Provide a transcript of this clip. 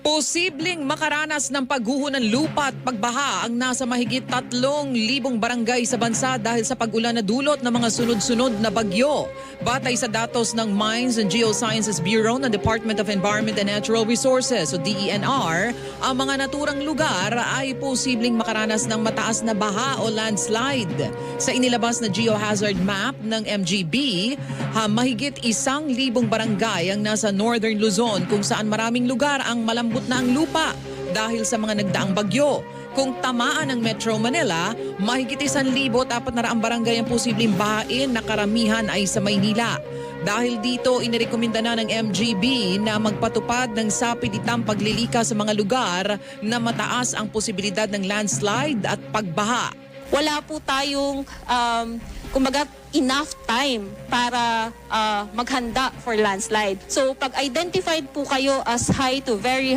Posibleng makaranas ng pagguho ng lupa at pagbaha ang nasa mahigit 3,000 barangay sa bansa dahil sa pag-ulan na dulot ng mga sunod-sunod na bagyo. Batay sa datos ng Mines and Geosciences Bureau ng Department of Environment and Natural Resources o DENR, ang mga naturang lugar ay posibleng makaranas ng mataas na baha o landslide. Sa inilabas na geohazard map ng MGB, ha, mahigit isang libong barangay ang nasa Northern Luzon kung saan maraming lugar ang malambot na ang lupa dahil sa mga nagdaang bagyo. Kung tamaan ng Metro Manila, mahigit isang libo tapat na raang barangay ang posibleng bahain na karamihan ay sa Maynila. Dahil dito, inirekomenda na ng MGB na magpatupad ng sapiditang paglilika sa mga lugar na mataas ang posibilidad ng landslide at pagbaha. wala po tayong um, kumbaga enough time para ah, maghanda for landslide. So pag identified po kayo as high to very